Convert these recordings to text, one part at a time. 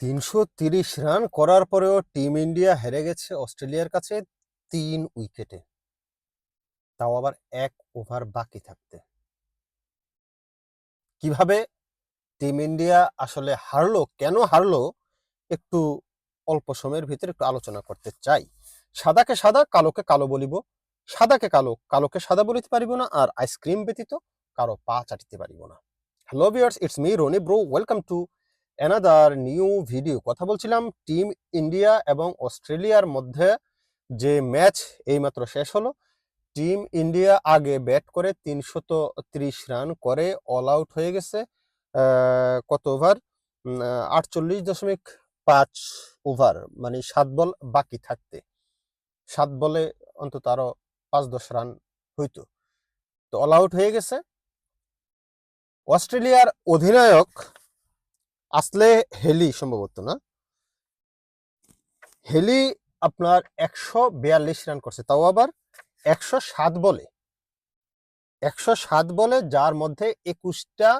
তিনশো তিরিশ রান করার পরেও টিম ইন্ডিয়া হেরে গেছে অস্ট্রেলিয়ার কাছে তিন উইকেটে। তাও আবার এক ওভার বাকি থাকতে। কীভাবে টিম ইন্ডিয়া আসলে হারলো, কেন হারলো, একটু অল্প সময়ের ভিতরে একটু আলোচনা করতে চাই। সাদাকে সাদা, কালোকে কালো বলিব। সাদাকে কালো, কালোকে সাদা বলিতে পারিব না আর আইসক্রিম ব্যতীত কারও পা চাটিতে পারিব না। Hello viewers, it's me Rony bro, welcome to another new video কথা বলছিলাম টিম ইন্ডিয়া এবং অস্ট্রেলিয়ার মধ্যে যে ম্যাচ এইমাত্র শেষ হলো টিম ইন্ডিয়া আগে ব্যাট করে তিনশত রান করে অল আউট হয়ে গেছে কত ওভার আটচল্লিশ দশমিক পাঁচ ওভার মানে সাত বল বাকি থাকতে। সাত বলে অন্তত আরও পাঁচ দশ রান হইতো। তো অল আউট হয়ে গেছে। অস্ট্রেলিয়ার অধিনায়ক আসলে হেলি সম্ভবত না। হেলি আপনার একশো বিয়াল্লিশ রান করছে, তাও আবার একশো সাত বলে। একশো সাত বলে, যার মধ্যে একুশটা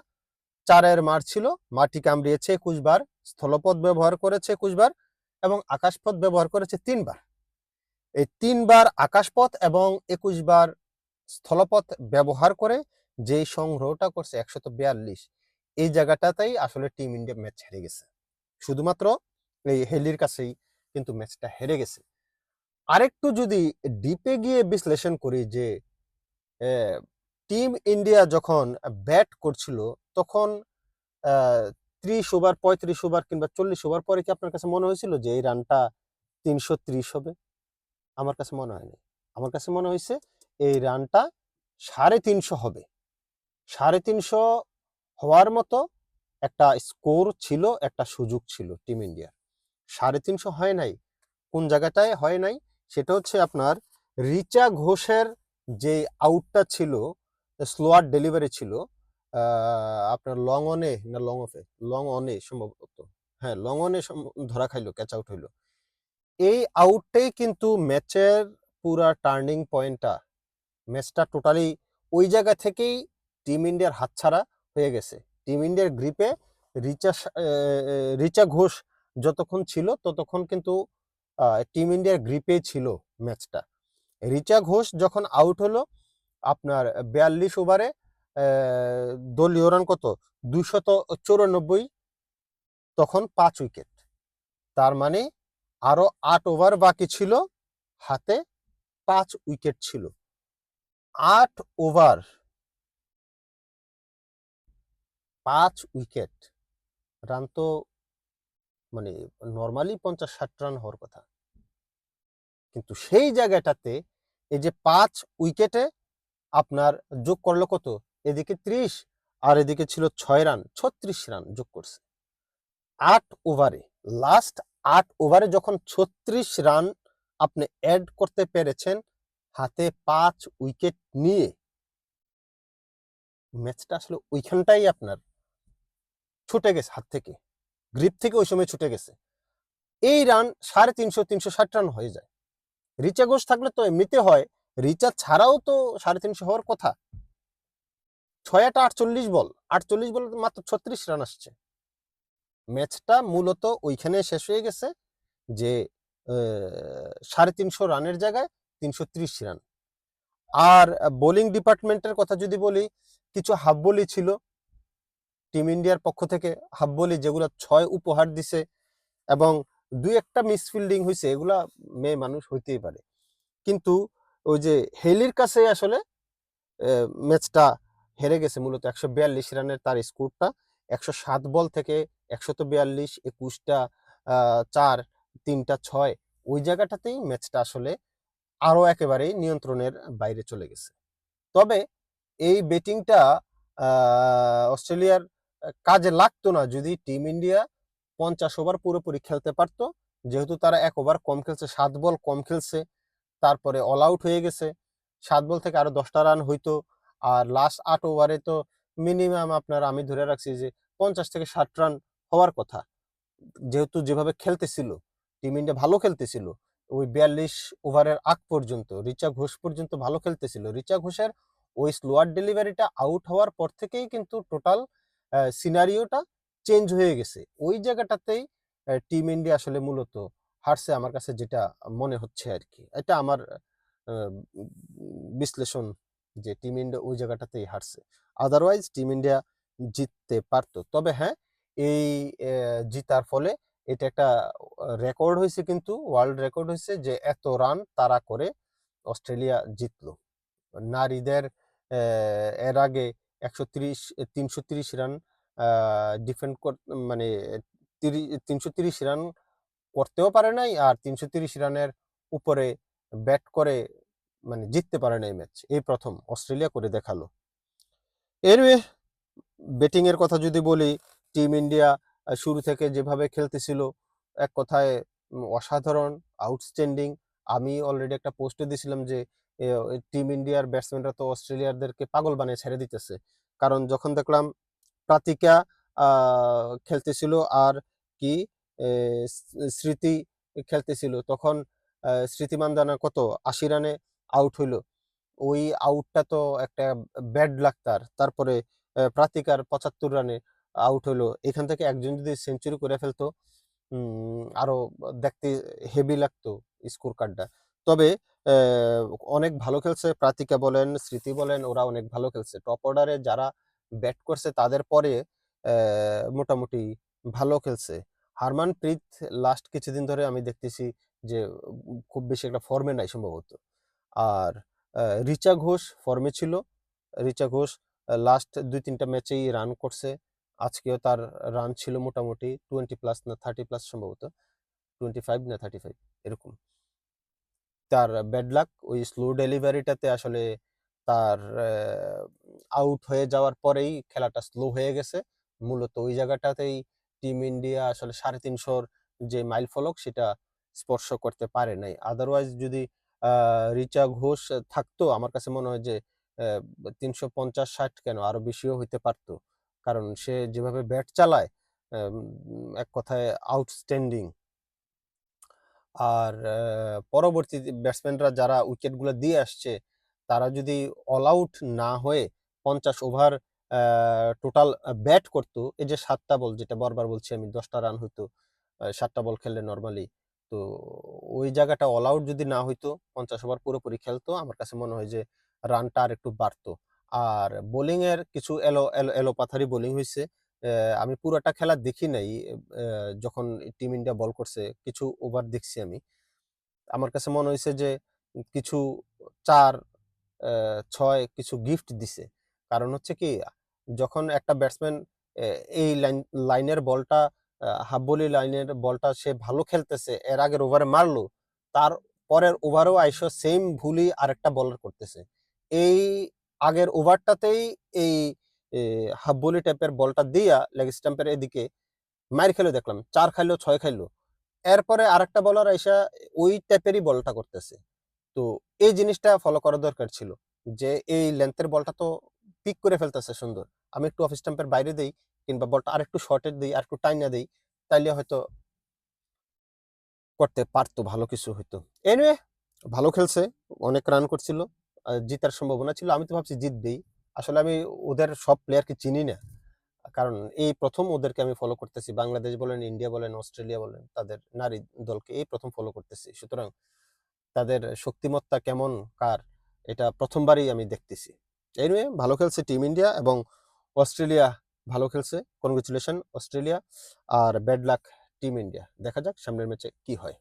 চারের মার ছিল। মাটি কামড়িয়েছে একুশ বার স্থলপথ ব্যবহার করেছে একুশ বার এবং আকাশপথ ব্যবহার করেছে তিনবার। এই তিনবার আকাশপথ এবং একুশ বার স্থলপথ ব্যবহার করে যে সংগ্রহটা করছে, একশত বিয়াল্লিশ এই জায়গাটাতেই আসলে টিম ইন্ডিয়া ম্যাচ হেরে গেছে। শুধুমাত্র এই হেলির কাছেই কিন্তু ম্যাচটা হেরে গেছে। আরেকটু যদি ডিপে গিয়ে বিশ্লেষণ করি যে টিম ইন্ডিয়া যখন ব্যাট করছিল, তখন ত্রিশ ওভার পঁয়ত্রিশ ওভার কিংবা চল্লিশ ওভার পরে কি আপনার কাছে মনে হয়েছিল যে, এই রানটা তিনশো ত্রিশ হবে? আমার কাছে মনে হয়নি। আমার কাছে মনে হয়েছে এই রানটা সাড়ে তিনশো হবে। সাড়ে তিনশো হওয়ার মতো একটা স্কোর ছিল, একটা সুযোগ ছিল টিম ইন্ডিয়ার সাড়ে তিনশো হয় নাই। কোন জায়গাটায় হয় নাই? সেটা হচ্ছে আপনার রিচা ঘোষের যে আউটটা ছিল স্লোয়ার ডেলিভারি ছিল আপনার লং অনে না লং অফে লং অনে সম্ভবত। হ্যাঁ লং অনে ধরা খাইলো ক্যাচ আউট হইল। এই আউটটাই কিন্তু ম্যাচের পুরা টার্নিং পয়েন্টটা ম্যাচটা টোটালি ওই জায়গা থেকেই টিম ইন্ডিয়ার হাতছাড়া হয়ে গেছে। টিম ইন্ডিয়ার গ্রিপে রিচা রিচা ঘোষ যতক্ষণ ছিল, ততক্ষণ কিন্তু টিম ইন্ডিয়ার গ্রিপে ছিল ম্যাচটা। রিচা ঘোষ যখন আউট হলো, আপনার বিয়াল্লিশ ওভারে দলীয় রান কত? দুইশত চৌরানব্বই, তখন পাঁচ উইকেট। তার মানে আরও আট ওভার বাকি ছিল, হাতে পাঁচ উইকেট ছিল। আট ওভার পাঁচ উইকেট রান তো মানে নর্মালি পঞ্চাশ ষাট রান হওয়ার কথা। কিন্তু সেই জায়গাটাতে এই যে পাঁচ উইকেটে আপনার যোগ করল কত? এদিকে ত্রিশ আর এদিকে ছিল ছয় রান, ছত্রিশ রান যোগ করছে। আট ওভারে লাস্ট আট ওভারে যখন ছত্রিশ রান আপনি অ্যাড করতে পেরেছেন, হাতে পাঁচ উইকেট নিয়ে ম্যাচটা আসলে ওইখানটাই আপনার ছুটে গেছে হাত থেকে। গ্রিপ থেকে ওই সময় ছুটে গেছে। এই রান সাড়ে তিনশো তিনশো ষাট রান হয়ে যায়। রিচা ঘোষ থাকলে তো এমনিতে হয়। রিচা ছাড়াও তো সাড়ে তিনশো হওয়ার কথা। ছয় আট, আটচল্লিশ বল। আটচল্লিশ বল মাত্র ছত্রিশ রান আসছে। ম্যাচটা মূলত ওইখানে শেষ হয়ে গেছে যে সাড়ে তিনশো রানের জায়গায় তিনশো ত্রিশ রান আর বোলিং ডিপার্টমেন্টের কথা যদি বলি, কিছু হাফ বলি ছিল। টিম ইন্ডিয়ার পক্ষ থেকে হাফ বলি যেগুলো ছয় উপহার দিছে এবং দুই একটা মিসফিল্ডিং হয়েছে এগুলা মেয়ে মানুষ হইতেই পারে। কিন্তু ওই যে হেলির কাছে আসলে ম্যাচটা হেরে গেছে মূলত একশো বিয়াল্লিশ রানের তার স্কোরটা। একশো সাত বল থেকে একশত বিয়াল্লিশ, একুশটা চার, তিনটা, ছয়, ওই জায়গাটাতেই ম্যাচটা আসলে আরও একেবারেই নিয়ন্ত্রণের বাইরে চলে গেছে। তবে এই বেটিংটা অস্ট্রেলিয়ার কাজে লাগতো না যদি টিম ইন্ডিয়া পঞ্চাশ ওভার পুরোপুরি খেলতে পারতো। যেহেতু তারা এক ওভার কম খেলছে, সাত বল কম খেলছে, তারপরে অল আউট হয়ে গেছে। সাত বল থেকে আরও দশটা রান হইতো। আর লাস্ট আট ওভারে তো মিনিমাম আপনার আমি ধরে রাখছি যে পঞ্চাশ থেকে ষাট রান হওয়ার কথা। যেহেতু যেভাবে খেলতেছিল টিম ইন্ডিয়া ভালো খেলতেছিল, ওই বিয়াল্লিশ ওভারের আগ পর্যন্ত রিচা ঘোষ পর্যন্ত ভালো খেলতেছিল। রিচা ঘোষের ওই স্লোয়ার ডেলিভারিটা আউট হওয়ার পর থেকেই কিন্তু টোটাল সিনারিওটা চেঞ্জ হয়ে গেছে। ওই জায়গাটাতেই টিম ইন্ডিয়া আসলে মূলত হারছে আমার কাছে যেটা মনে হচ্ছে আর কি এটা আমার বিশ্লেষণ যে টিম ইন্ডিয়া ওই জায়গাটাতেই হারছে। আদারওয়াইজ টিম ইন্ডিয়া জিততে পারতো। তবে হ্যাঁ এই জিতার ফলে এটা একটা রেকর্ড হয়েছে কিন্তু ওয়ার্ল্ড রেকর্ড হয়েছে যে এত রান তারা করে অস্ট্রেলিয়া জিতলো। নারীদের এর আগে একশো তিরিশ তিনশো তিরিশ রান ডিফেন্ড মানে তিনশো তিরিশ রান করতেও পারে নাই আর তিনশো তিরিশ রানের উপরে ব্যাট করে মানে জিততে পারে নাই ম্যাচ এই প্রথম অস্ট্রেলিয়া করে দেখাল। এর ব্যাটিং এর কথা যদি বলি টিম ইন্ডিয়া শুরু থেকে যেভাবে খেলতেছিল, এক কথায় অসাধারণ আউটস্ট্যান্ডিং আমি অলরেডি একটা পোস্টে দিয়েছিলাম যে টিম ইন্ডিয়ার ব্যাটসম্যানরা তো অস্ট্রেলিয়ারদেরকে পাগল বানিয়ে ছেড়ে দিতেছে। কারণ যখন দেখলাম প্রাতিকা খেলতেছিল আর কি স্মৃতি খেলতেছিল, তখন স্মৃতি মান্দানা কত? আশি রানে আউট হইল। ওই আউটটা তো একটা ব্যাড লাক তার। তারপরে প্রাতিকার পঁচাত্তর রানে আউট হলো এখান থেকে একজন যদি সেঞ্চুরি করে ফেলতো আরও দেখতে হেভি লাগতো স্কোর কার্ডটা তবে অনেক ভালো খেলছে। প্রাতিকা বলেন, স্মৃতি বলেন, ওরা অনেক ভালো খেলছে। টপ অর্ডারে যারা ব্যাট করছে তাদের পরে মোটামুটি ভালো খেলছে। হারমানপ্রীত লাস্ট কিছুদিন ধরে আমি দেখতেছি যে, খুব বেশি একটা ফর্মে নাই সম্ভবত। আর রিচা ঘোষ ফর্মে ছিল। রিচা ঘোষ লাস্ট দুই তিনটা ম্যাচেই রান করছে। আজকেও তার রান ছিল মোটামুটি টোয়েন্টি প্লাস না থার্টি প্লাস সম্ভবত। টোয়েন্টি ফাইভ না থার্টি ফাইভ এরকম। তার ব্যাড লাক ওই স্লো ডেলিভারিটাতে আসলে তার আউট হয়ে যাওয়ার পরেই খেলাটা স্লো হয়ে গেছে। মূলত ওই জায়গাটাতেই টিম ইন্ডিয়া আসলে সাড়ে তিনশোর যে মাইল ফলক সেটা স্পর্শ করতে পারে নাই। আদারওয়াইজ যদি রিচা ঘোষ থাকতো, আমার কাছে মনে হয় যে তিনশো পঞ্চাশ ষাট কেন আরও বেশিও হইতে পারতো। কারণ সে যেভাবে ব্যাট চালায় এক কথায় আউটস্ট্যান্ডিং আর পরবর্তী ব্যাটসম্যানরা যারা উইকেটগুলো দিয়ে আসছে, তারা যদি অল আউট না হয়ে পঞ্চাশ ওভার টোটাল ব্যাট করতো, এই যে সাতটা বল যেটা বারবার বলছি আমি, দশটা রান হইতো সাতটা বল খেললে নর্মালি তো ওই জায়গাটা অল আউট যদি না হইতো, পঞ্চাশ ওভার পুরোপুরি খেলতো, আমার কাছে মনে হয় যে রানটা আর একটু বাড়তো। আর বোলিংয়ের কিছু এলো এলো এলো পাথারি বোলিং হয়েছে আমি পুরোটা খেলা দেখি নাই যখন টিম ইন্ডিয়া বল করছে, কিছু ওভার দেখছি আমি। আমার কাছে মনে হয়েছে যে, কিছু চার ছয় কিছু গিফট দিছে। কারণ হচ্ছে কি, যখন একটা ব্যাটসম্যান এই লাইন, লাইনের বলটা হাফ বলি লাইনের বলটা সে ভালো খেলতেছে, এর আগের ওভারে মারলো, তার পরের ওভারেও আইসো সেম ভুলই আরেকটা বলার করতেছে। এই আগের ওভারটাতেই এই হাফ বলি টাইপের বলটা দিয়া লেগ স্টাম্পের এদিকে মার খেলো দেখলাম, চার খাইলো, ছয় খাইলো। এরপরে আরেকটা বলার আইসা ওই টাইপেরই বলটা করতেছে। তো এই জিনিসটা ফলো করা দরকার ছিল যে এই লেন্থের বলটা তো পিক করে ফেলতেছে সুন্দর। আমি একটু অফ স্টাম্পের বাইরে দিই কিংবা বলটা আর একটু শর্টের দিই আর একটু টাইনা দিই, তাইলে হয়তো করতে পারতো ভালো কিছু হইতো। এনিওয়ে ভালো খেলছে, অনেক রান করছিল জিতার সম্ভাবনা ছিল। আমি তো ভাবছি জিতবেই। আসলে আমি ওদের সব প্লেয়ারকে চিনি না। কারণ এই প্রথম ওদেরকে আমি ফলো করতেছি, বাংলাদেশ বলেন ইন্ডিয়া বলেন অস্ট্রেলিয়া বলেন, তাদের নারী দলকে এই প্রথম ফলো করতেছি। সুতরাং তাদের শক্তিমত্তা কেমন, কার, এটা প্রথমবারই আমি দেখতেছি। এই নিয়ে ভালো খেলছে টিম ইন্ডিয়া এবং অস্ট্রেলিয়া ভালো খেলছে। কনগ্রেচুলেশন অস্ট্রেলিয়া আর ব্যাড লাক টিম ইন্ডিয়া দেখা যাক সামনের ম্যাচে কি হয়।